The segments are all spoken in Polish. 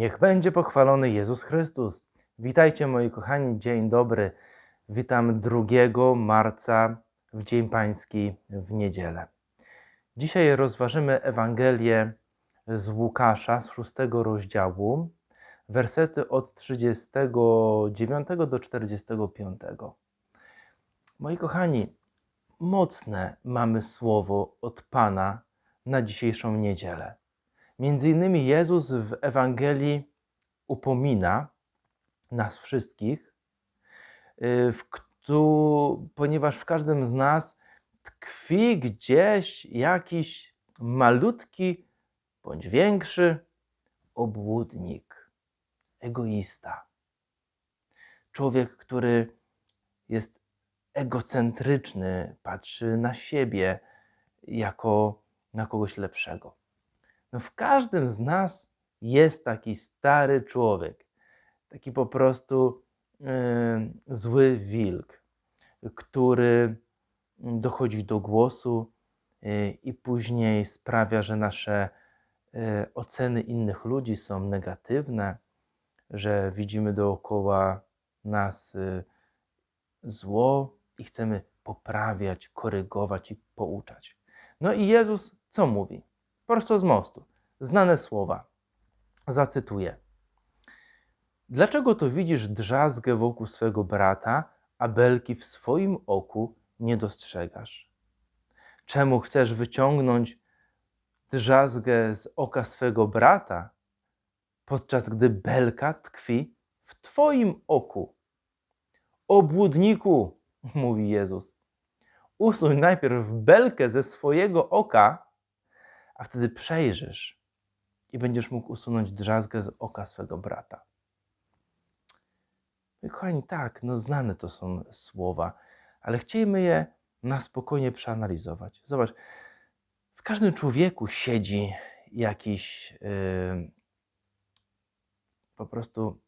Niech będzie pochwalony Jezus Chrystus. Witajcie moi kochani, dzień dobry. Witam 2 marca w Dzień Pański w niedzielę. Dzisiaj rozważymy Ewangelię z Łukasza z 6 rozdziału, wersety od 39 do 45. Moi kochani, mocne mamy słowo od Pana na dzisiejszą niedzielę. Między innymi Jezus w Ewangelii upomina nas wszystkich, y, w któ- ponieważ w każdym z nas tkwi gdzieś jakiś malutki bądź większy obłudnik, egoista. Człowiek, który jest egocentryczny, patrzy na siebie jako na kogoś lepszego. No w każdym z nas jest taki stary człowiek, taki po prostu y, zły wilk, który dochodzi do głosu y, i później sprawia, że nasze y, oceny innych ludzi są negatywne, że widzimy dookoła nas y, zło i chcemy poprawiać, korygować i pouczać. No i Jezus co mówi? Prosto z mostu. Znane słowa. Zacytuję. Dlaczego to widzisz drzazgę wokół swego brata, a belki w swoim oku nie dostrzegasz? Czemu chcesz wyciągnąć drzazgę z oka swego brata, podczas gdy belka tkwi w twoim oku? Obłudniku, mówi Jezus, usuń najpierw belkę ze swojego oka, a wtedy przejrzysz i będziesz mógł usunąć drzazgę z oka swego brata. I kochani, tak, no znane to są słowa, ale chcielibyśmy je na spokojnie przeanalizować. Zobacz, w każdym człowieku siedzi jakiś yy, po prostu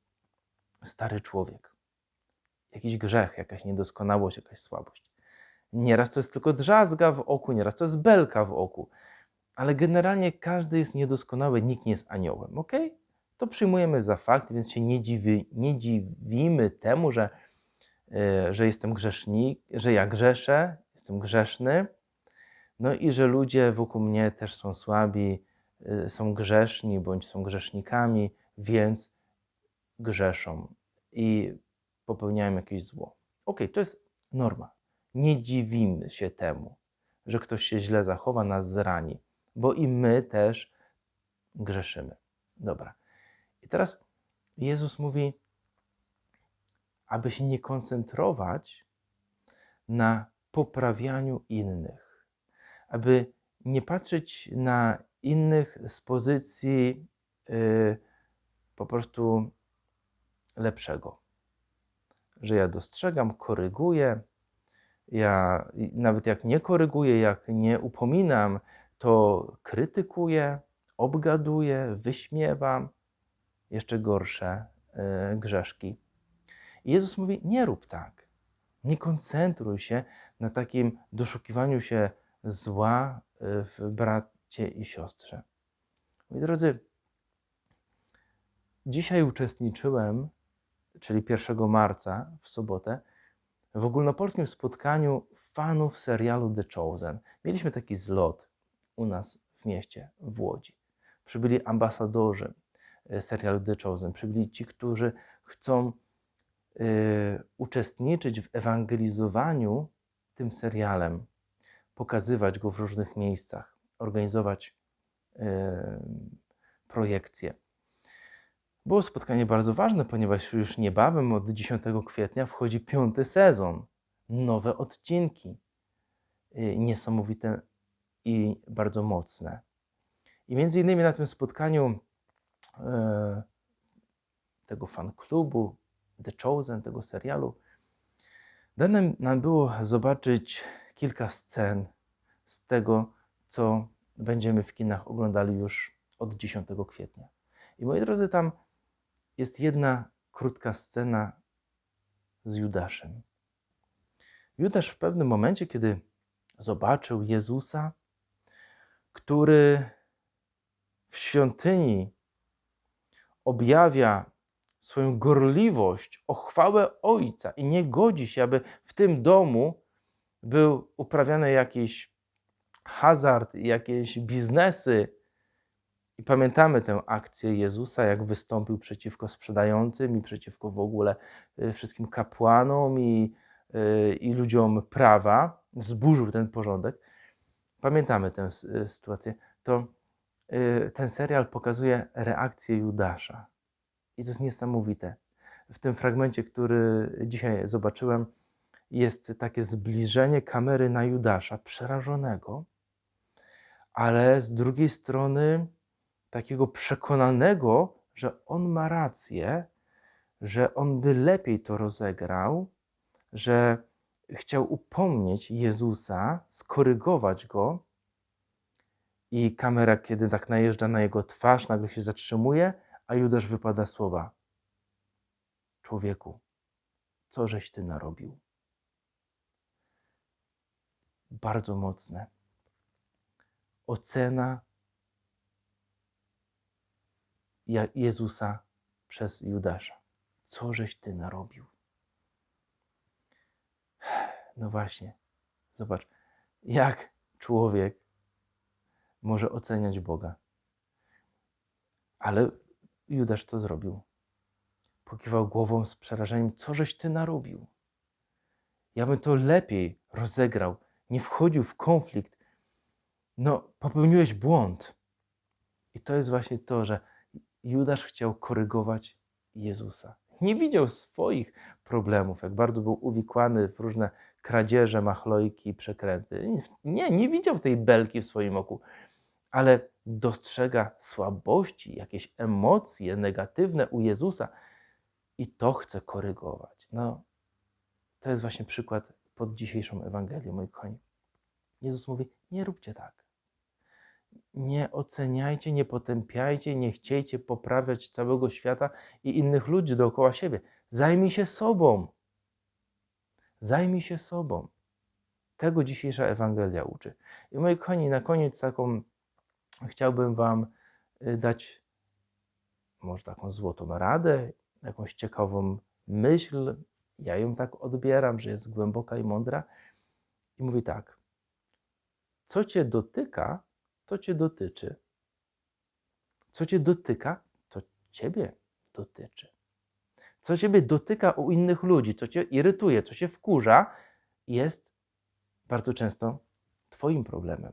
stary człowiek. Jakiś grzech, jakaś niedoskonałość, jakaś słabość. Nieraz to jest tylko drzazga w oku, nieraz to jest belka w oku ale generalnie każdy jest niedoskonały, nikt nie jest aniołem, ok? To przyjmujemy za fakt, więc się nie, dziwi, nie dziwimy temu, że, yy, że jestem grzesznik, że ja grzeszę, jestem grzeszny, no i że ludzie wokół mnie też są słabi, yy, są grzeszni bądź są grzesznikami, więc grzeszą i popełniają jakieś zło. Ok, to jest norma. Nie dziwimy się temu, że ktoś się źle zachowa, nas zrani bo i my też grzeszymy. Dobra. I teraz Jezus mówi, aby się nie koncentrować na poprawianiu innych, aby nie patrzeć na innych z pozycji yy, po prostu lepszego. Że ja dostrzegam, koryguję, ja nawet jak nie koryguję, jak nie upominam, to krytykuję, obgaduję, wyśmiewam, jeszcze gorsze yy, grzeszki. I Jezus mówi: Nie rób tak. Nie koncentruj się na takim doszukiwaniu się zła w bracie i siostrze. Moi drodzy, dzisiaj uczestniczyłem, czyli 1 marca w sobotę, w ogólnopolskim spotkaniu fanów serialu The Chosen. Mieliśmy taki zlot u nas w mieście, w Łodzi. Przybyli ambasadorzy e, serialu The Chosen, przybyli ci, którzy chcą y, uczestniczyć w ewangelizowaniu tym serialem, pokazywać go w różnych miejscach, organizować y, projekcje. Było spotkanie bardzo ważne, ponieważ już niebawem od 10 kwietnia wchodzi piąty sezon, nowe odcinki, niesamowite i bardzo mocne. I między innymi na tym spotkaniu e, tego fan klubu The Chosen, tego serialu, dane nam było zobaczyć kilka scen z tego, co będziemy w kinach oglądali już od 10 kwietnia. I moi drodzy, tam jest jedna krótka scena z Judaszem. Judasz w pewnym momencie, kiedy zobaczył Jezusa, który w świątyni objawia swoją gorliwość o chwałę Ojca i nie godzi się, aby w tym domu był uprawiany jakiś hazard, jakieś biznesy. I pamiętamy tę akcję Jezusa, jak wystąpił przeciwko sprzedającym i przeciwko w ogóle y, wszystkim kapłanom i, y, i ludziom prawa, zburzył ten porządek. Pamiętamy tę y, sytuację. To y, ten serial pokazuje reakcję Judasza. I to jest niesamowite. W tym fragmencie, który dzisiaj zobaczyłem, jest takie zbliżenie kamery na Judasza, przerażonego, ale z drugiej strony takiego przekonanego, że on ma rację, że on by lepiej to rozegrał, że chciał upomnieć Jezusa, skorygować go. I kamera, kiedy tak najeżdża na jego twarz, nagle się zatrzymuje, a Judasz wypada słowa: Człowieku, co żeś ty narobił? Bardzo mocne. Ocena Jezusa przez Judasza. Co żeś ty narobił? No właśnie, zobacz, jak człowiek może oceniać Boga. Ale Judasz to zrobił. Pokiwał głową z przerażeniem, co żeś ty narobił? Ja bym to lepiej rozegrał, nie wchodził w konflikt. No, popełniłeś błąd. I to jest właśnie to, że Judasz chciał korygować Jezusa. Nie widział swoich problemów, jak bardzo był uwikłany w różne kradzieże, machlojki, przekręty. Nie, nie widział tej belki w swoim oku, ale dostrzega słabości, jakieś emocje negatywne u Jezusa i to chce korygować. No, to jest właśnie przykład pod dzisiejszą Ewangelią, moi kochani. Jezus mówi: Nie róbcie tak. Nie oceniajcie, nie potępiajcie, nie chciejcie poprawiać całego świata i innych ludzi dookoła siebie. Zajmij się sobą. Zajmij się sobą. Tego dzisiejsza Ewangelia uczy. I moi kochani, na koniec taką chciałbym Wam y, dać może taką złotą radę, jakąś ciekawą myśl. Ja ją tak odbieram, że jest głęboka i mądra. I mówi tak: Co Cię dotyka, to Cię dotyczy. Co Cię dotyka, to Ciebie dotyczy. Co Ciebie dotyka u innych ludzi, co Cię irytuje, co się wkurza, jest bardzo często Twoim problemem.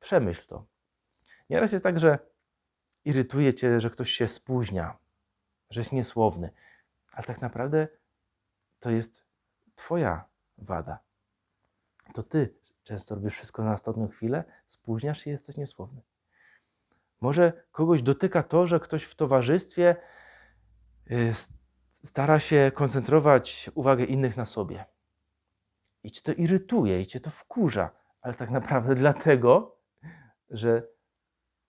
Przemyśl to. Nieraz jest tak, że irytuje Cię, że ktoś się spóźnia, że jest niesłowny, ale tak naprawdę to jest Twoja wada. To Ty często robisz wszystko na ostatnią chwilę, spóźniasz się i jesteś niesłowny. Może kogoś dotyka to, że ktoś w towarzystwie stara się koncentrować uwagę innych na sobie. I cię to irytuje, i cię to wkurza, ale tak naprawdę dlatego, że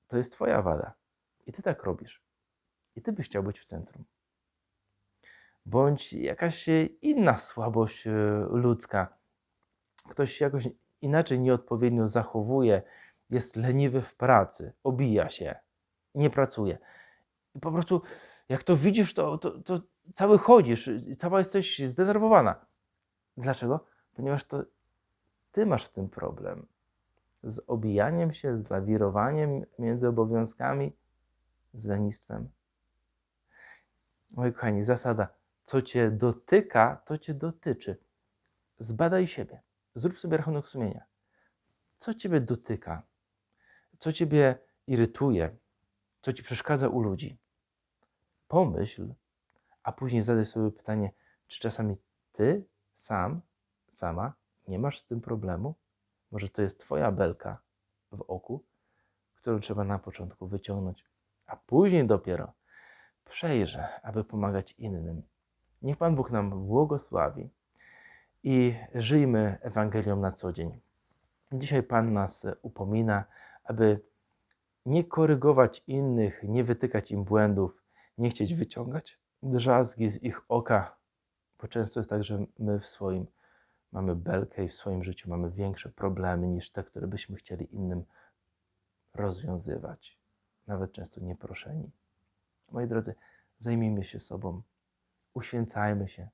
to jest Twoja wada. I Ty tak robisz. I Ty byś chciał być w centrum. Bądź jakaś e, inna słabość e, ludzka. Ktoś się jakoś inaczej nieodpowiednio zachowuje, jest leniwy w pracy, obija się, nie pracuje. I po prostu, jak to widzisz, to, to, to cały chodzisz, cała jesteś zdenerwowana. Dlaczego? Ponieważ to ty masz tym problem. Z obijaniem się, z lawirowaniem między obowiązkami, z lenistwem. Moi kochani, zasada, co cię dotyka, to cię dotyczy. Zbadaj siebie. Zrób sobie rachunek sumienia. Co ciebie dotyka? Co ciebie irytuje? Co ci przeszkadza u ludzi? Pomyśl, a później zadaj sobie pytanie, czy czasami ty sam, sama nie masz z tym problemu? Może to jest twoja belka w oku, którą trzeba na początku wyciągnąć, a później dopiero przejrzę, aby pomagać innym. Niech Pan Bóg nam błogosławi i żyjmy Ewangelią na co dzień. Dzisiaj Pan nas upomina, aby nie korygować innych, nie wytykać im błędów, nie chcieć wyciągać drzazgi z ich oka, bo często jest tak, że my w swoim mamy belkę i w swoim życiu mamy większe problemy niż te, które byśmy chcieli innym rozwiązywać, nawet często nieproszeni. Moi drodzy, zajmijmy się sobą, uświęcajmy się.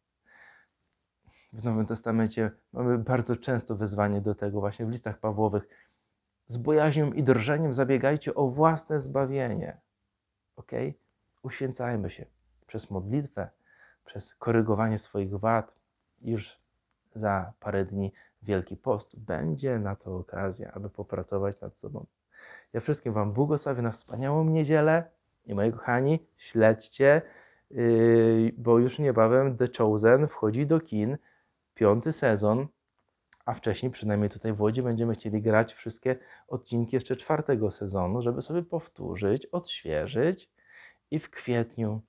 W Nowym Testamencie mamy bardzo często wezwanie do tego, właśnie w listach Pawłowych. Z bojaźnią i drżeniem zabiegajcie o własne zbawienie. Ok? Uświęcajmy się przez modlitwę, przez korygowanie swoich wad. Już za parę dni Wielki Post. Będzie na to okazja, aby popracować nad sobą. Ja wszystkim Wam błogosławię na wspaniałą niedzielę i moi kochani, śledźcie, yy, bo już niebawem The Chosen wchodzi do kin, piąty sezon, a wcześniej, przynajmniej tutaj w Łodzi, będziemy chcieli grać wszystkie odcinki jeszcze czwartego sezonu, żeby sobie powtórzyć, odświeżyć i w kwietniu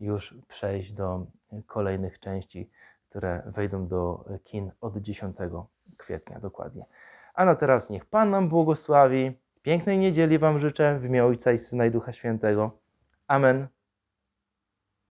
już przejść do kolejnych części, które wejdą do kin od 10 kwietnia dokładnie. A na teraz niech Pan nam błogosławi. Pięknej niedzieli Wam życzę w imię Ojca i Syna i Ducha Świętego. Amen.